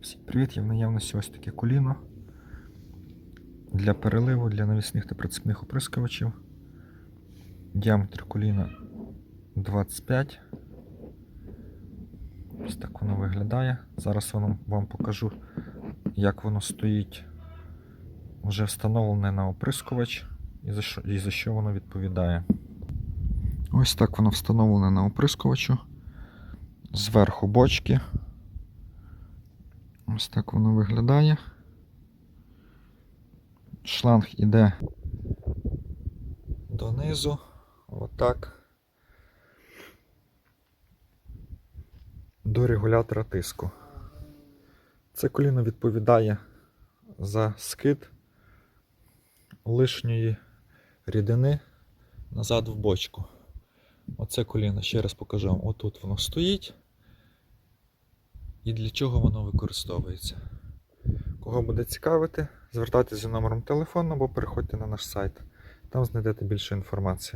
Всім привіт! Є в наявності ось таке коліно для переливу, для навісних та прицепних оприскувачів. Діаметр коліна 25. Ось так воно виглядає. Зараз воно, вам покажу, як воно стоїть вже встановлене на оприскувач і за що, і за що воно відповідає. Ось так воно встановлене на оприскувачу. Зверху бочки. Ось так воно виглядає. Шланг іде донизу. Отак. До регулятора тиску. Це коліно відповідає за скид лишньої рідини назад в бочку. Оце коліно, ще раз покажу вам. Отут воно стоїть. І для чого воно використовується. Кого буде цікавити, звертайтеся за номером телефону або переходьте на наш сайт. Там знайдете більше інформації.